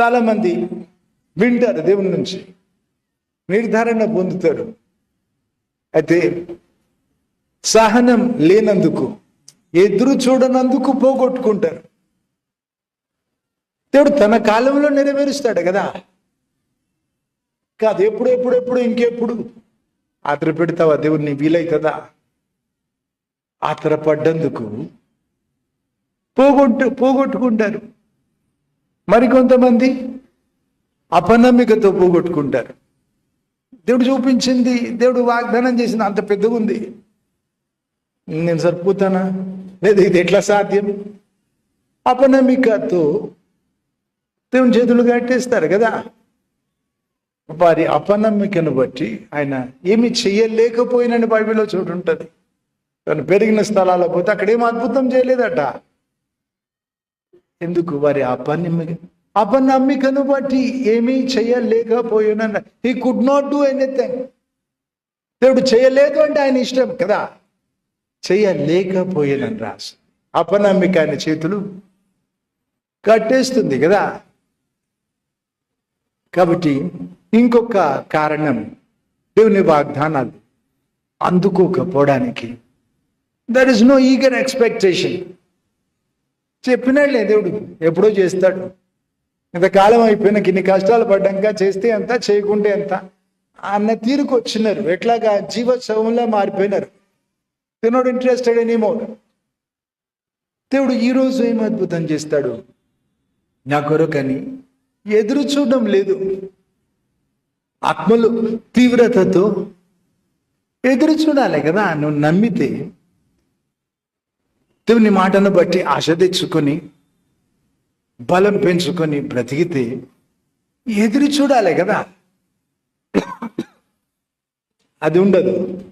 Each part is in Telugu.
చాలామంది వింటారు దేవుని నుంచి. నిర్ధారణ పొందుతారు. అయితే సహనం లేనందుకు ఎదురు చూడనందుకు పోగొట్టుకుంటారు. దేవుడు తన కాలంలో నెరవేరుస్తాడు కదా. కాదు ఎప్పుడు ఎప్పుడు ఎప్పుడు ఇంకెప్పుడు ఆతర పెడతావా దేవుడిని వీలైతుందా? ఆతర పడ్డందుకు పోగొట్టు పోగొట్టుకుంటారు. మరికొంతమంది అపనమ్మికతో పోగొట్టుకుంటారు. దేవుడు చూపించింది దేవుడు వాగ్దానం చేసింది అంత పెద్దగా ఉంది నేను సరిపోతానా? లేదు ఇది ఎట్లా సాధ్యం? అపనమ్మికతో దేవుని చేతులు కట్టేస్తారు కదా. వారి అపనమ్మికను బట్టి ఆయన ఏమి చెయ్యలేకపోయినని బైబిల్లో చోటు ఉంటుంది. తను పెరిగిన స్థలాల్లో పోతే అక్కడేం అద్భుతం చేయలేదట. ఎందుకు వారి అపనమ్మిక? అపనమ్మికను బట్టి ఏమీ చేయలేకపోయానన్న. He could not do anything దేవుడు చేయలేదు అంటే ఆయన ఇష్టం కదా? చేయలేకపోయానని రాసు. అపనమ్మిక ఆయన చేతులు కట్టేస్తుంది కదా? కాబట్టి ఇంకొక కారణం దేవుని వాగ్దానాలు అందుకోకపోవడానికి. There is no eager expectation చెప్పినాడులే దేవుడు. ఎప్పుడో చేస్తాడు. ఇంతకాలం అయిపోయిన ఇన్ని కష్టాలు పడ్డాక చేస్తే ఎంత చేయకుంటే ఎంత? అన్న తీరుకు వచ్చినారు. ఎట్లాగా? జీవోత్సవంలో మారిపోయినారు. తినోడు ఇంట్రెస్టెడ్ ఎనీమో దేవుడు ఈరోజు ఏం అద్భుతం చేస్తాడు? నా కొరకని ఎదురు చూడడం లేదు. ఆత్మలు తీవ్రతతో ఎదురు చూడాలి కదా? నువ్వు నమ్మితే దేవుని మాటను బట్టి ఆశ తెచ్చుకొని బలం పెంచుకొని బ్రతికితే ఎదురు చూడాలి కదా. అది ఉండదు.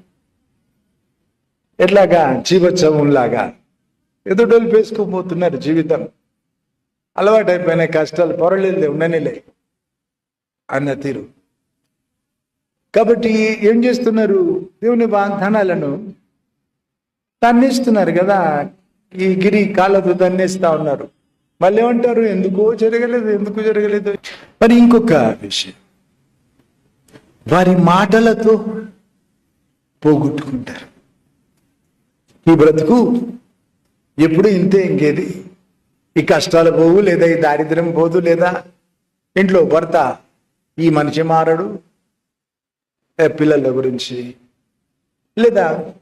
ఎట్లాగా? జీవోత్సవంలాగా. ఎదుటోళ్ళు పేసుకోపోతున్నారు జీవితం. అలవాటు అయిపోయిన కష్టాలు పొరలేదు ఉండనిలే అన్న తీరు. కాబట్టి ఏం చేస్తున్నారు? దేవుని వాగ్దానాలను తన్నిస్తున్నారు కదా. ఈ గిరి కాళ్ళతో తన్నేస్తా ఉన్నారు. మళ్ళీ ఏమంటారు? ఎందుకో జరగలేదు ఎందుకు జరగలేదు? మరి ఇంకొక విషయం. వారి మాటలతో పోగొట్టుకుంటారు. ఈ బ్రతుకు ఎప్పుడు ఇంతే ఇంకేది? ఈ కష్టాలు పోవు లేదా ఈ దారిద్ర్యం పోదు లేదా? ఇంట్లో భర్త ఈ మనిషి మారడు పిల్లల గురించి లేదా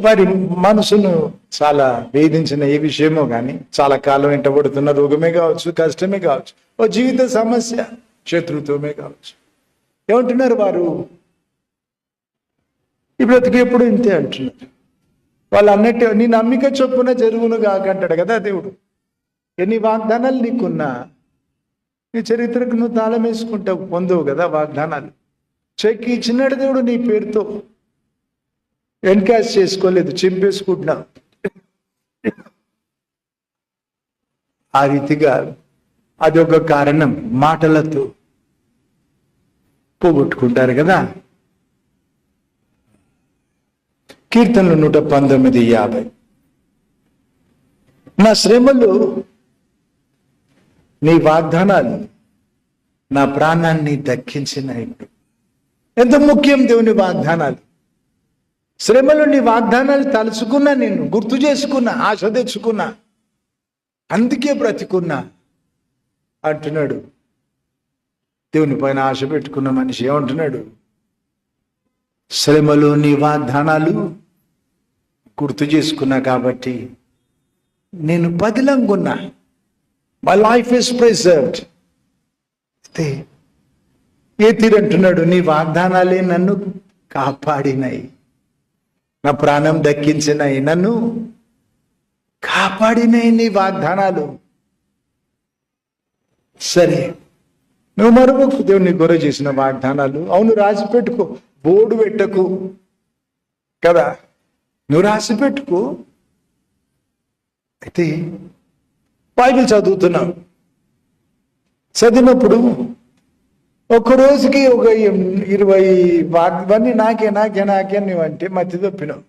వారి మనసును చాలా వేధించిన ఏ విషయమో కానీ చాలా కాలం వెంటబడుతున్న రోగమే కావచ్చు కష్టమే కావచ్చు ఓ జీవిత సమస్య శత్రుత్వమే కావచ్చు. ఏమంటున్నారు వారు? ఈ బ్రతికి ఎప్పుడు ఇంతే అంటున్నారు. వాళ్ళు అన్నట్టు నీ నమ్మిక చొప్పున జరుగును కాకంటాడు కదా దేవుడు. ఎన్ని వాగ్దానాలు నీకున్నా నీ చరిత్రకు నువ్వు తాళం వేసుకుంటావు పొందవు కదా వాగ్దానాలు. చెక్ ఇచ్చినాడు దేవుడు నీ పేరుతో. ఎన్కాష్ చేసుకోలేదు చింపేసుకుంటున్నావు ఆ రీతిగా అది ఒక కారణం మాటలతో పోగొట్టుకుంటారు కదా. కీర్తనలు నూట పంతొమ్మిది యాభై. నా శ్రమలు నీ వాగ్దానాలు నా ప్రాణాన్ని దక్కించిన ఎంత ముఖ్యం దేవుని వాగ్దానాలు. శ్రమలు నీ వాగ్దానాలు తలుచుకున్నా నేను గుర్తు చేసుకున్నా ఆశ తెచ్చుకున్నా. అందుకే బ్రతికున్నా అంటున్నాడు. దేవుని పైన ఆశ పెట్టుకున్న మనిషి ఏమంటున్నాడు? శ్రమలు నీ వాగ్దానాలు గుర్తు చేసుకున్నా కాబట్టి నేను బదిలంగున్నా. మై లైఫ్ ఇస్ ప్రిజర్వ్డ్ అయితే ఏ తీరంటున్నాడు నీ వాగ్దానాలే నన్ను కాపాడినాయి. నా ప్రాణం దక్కించిన నన్ను కాపాడినాయి నీ వాగ్దానాలు. సరే నువ్వు మరొక దేవుని గొర్రె చేసిన వాగ్దానాలు. అవును రాసి పెట్టుకో. బోర్డు పెట్టకు. కదా? నువ్వు రాసి పెట్టుకో. అయితే బైబిల్ చదువుతున్నావు. చదివినప్పుడు ఒక రోజుకి ఒక ఇరవై ఇవన్నీ నాకే నాకే నాకే అని నువ్వు అంటే మధ్య తప్పినావు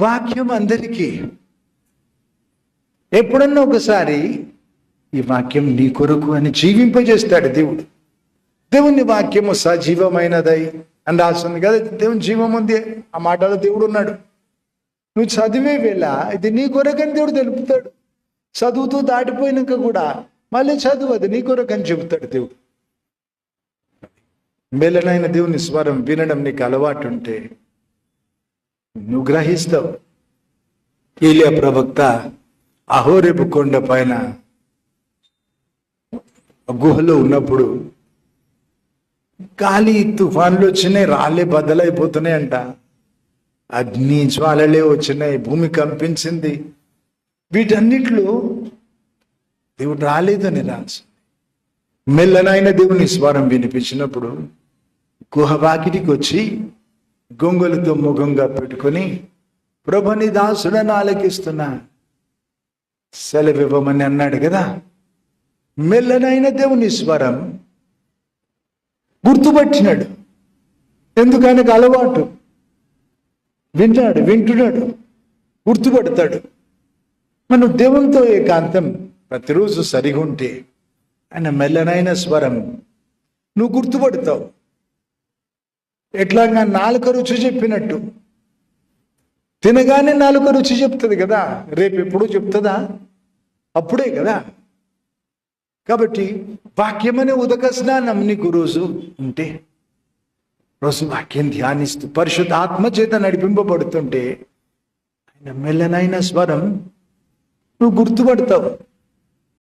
వాక్యం అందరికీ. ఎప్పుడన్నా ఒకసారి ఈ వాక్యం నీ కొరకు అని జీవింపజేస్తాడు దేవుడు. దేవుని వాక్యము సజీవమైనదై అని రాస్తుంది కదా దేవుని జీవం ఉంది. ఆ మాటలో దేవుడు ఉన్నాడు. నువ్వు చదివే వేళ ఇది నీ కొరకని దేవుడు తెలుపుతాడు. చదువుతూ దాటిపోయినాక కూడా మళ్ళీ చదువు అది నీ కొరకని చెబుతాడు దేవుడు. మెల్లనైన దేవుని స్వరం వినడం నీకు అలవాటు ఉంటే నువ్వు గ్రహిస్తావు. ఈలియా ప్రవక్త అహోరేపు కొండ పైన గుహలో ఉన్నప్పుడు గాలి తుఫాన్లు వచ్చినాయి రాళ్ళే బద్దలైపోతున్నాయి అంట అగ్ని జ్వాలలే వచ్చినాయి భూమి కంపించింది. వీటన్నిట్లో దేవుడు రాలేదని రాసి. మెల్లనైన దేవుని స్వరం వినిపించినప్పుడు గుహ వాకిటికి వచ్చి గొంగులతో ముఖంగా పెట్టుకొని ప్రభుని దాసుడని ఆలకిస్తున్నా. సెలవివ్వమని అన్నాడు కదా. మెల్లనైన దేవుని స్వరం గుర్తుపట్టినాడు. ఎందుకు ఆయనకు అలవాటు. వింటాడు వింటున్నాడు గుర్తుపడతాడు. మనం దేవునితో ఏకాంతం ప్రతిరోజు సరిగుంటే ఆయన మెల్లనైన స్వరం నువ్వు గుర్తుపడతావు. ఎట్లాగా నాలుక రుచి చెప్పినట్టు. తినగానే నాలుక రుచి చెప్తుంది కదా. రేపు ఎప్పుడు చెప్తుందా? అప్పుడే కదా. కాబట్టి వాక్యమనే ఉదక స్నానం నీకు రోజు ఉంటే రోజు వాక్యం ధ్యానిస్తూ పరిశుద్ధ ఆత్మ చేత నడిపింపబడుతుంటే ఆయన మెల్లనైన స్వరం నువ్వు గుర్తుపడతావు.